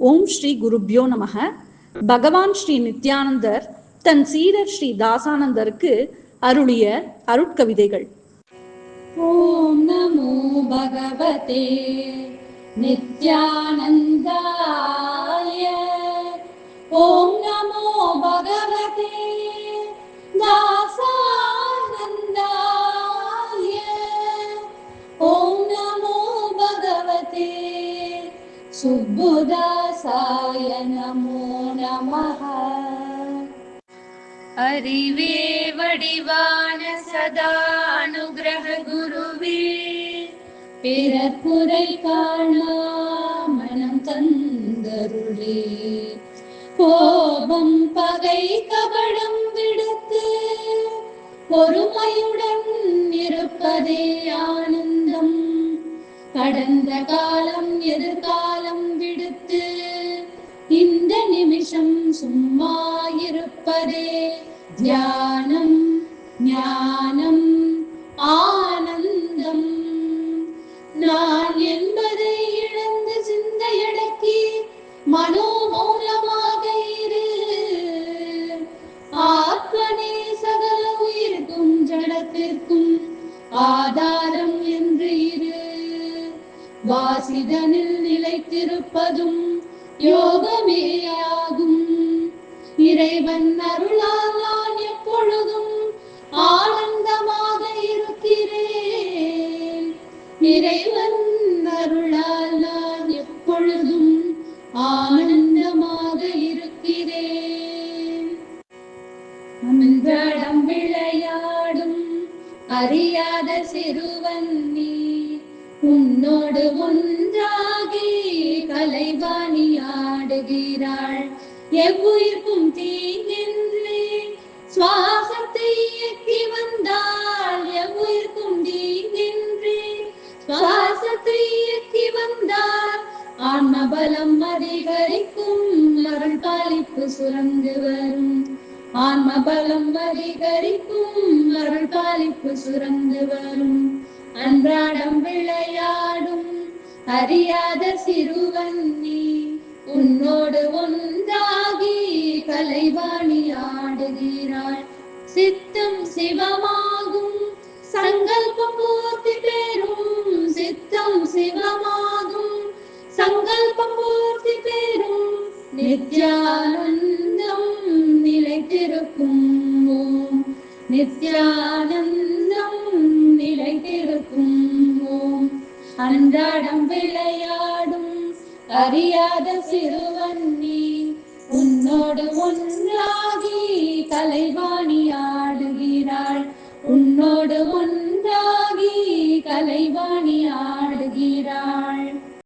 ஓம் ஸ்ரீ குருப்யோ நமக. பகவான் ஸ்ரீ நித்யானந்தர் தன் சீரர் ஸ்ரீ தாசானந்தருக்கு அருளிய அருட்கவிதைகள். ஓம் நமோ பகவதே. நித்யானந்தாய. ஓம் நமோ பகவதே. सुब्बुदासाय नमो नमः அறிவே வடிவான சதா அனுகிரக குருவே பிறப்புரை காணா மனம் தந்தருளே கோபம் பகை கபடம் விடுத்து பொறுமையுடன் இருப்பதே ஆனந்தம் கடந்த காலம் எதிர்காலம் விடுத்து இந்த நிமிஷம் சும்மா இருப்பதே தியானம் ஞானம் ஆனந்தம். நான் என்பதை இழந்து சிந்தையடக்கி மனோமௌனமாக இரு. ஆத்மனே சகல உயிருக்கும் ஜடத்திற்கும் ஆதாரம் வாசிதனில் நிலைத்திருப்பதும் யோகமே ஆகும் இறைவன் அருளால் நான் எப்பொழுதும் ஆனந்தமாக இருக்கிறேன். இறைவன் அருளால் நான் எப்பொழுதும் ஆனந்தமாக இருக்கிறேன். அன்றாடம் விளையாடும் அறியாத சிறுவன் நீ உன்னோடு ஒன்றாகி கலைவாணி ஆடுகிறாள் எவ்வுயிர்க்கும் தீங்கின்றி சுவாசத்தை இயக்கி வந்தாள். எவ்வுயிர்க்கும் தீங்கின்றி சுவாசத்தை இயக்கி வந்தாள். ஆன்மபலம் அதிகரிக்கும் அருள் பாலிப்பு சுரந்து வரும். ஆன்மபலம் அதிகரிக்கும் அருள் பாலிப்பு சுரந்து வரும். அன்றாட அறியாத சிறுவன் நீ உன்னோடு ஒன்றாகி கலைவாணி ஆடுகிறாள். சித்தம் சிவமாகும் சங்கல்பம் பூர்த்தி பெறும். சித்தம் சிவமாகும் சங்கல்பம் பூர்த்தி பெறும். நித்யானந்தம் நிலைத்திருக்கும். ஓம் அன்றாடம் விளையாடும் அறியாத சிறுவன் நீ உன்னோடு ஒன்றாகி கலைவாணி ஆடுகிறாள். உன்னோடு ஒன்றாகி கலைவாணி ஆடு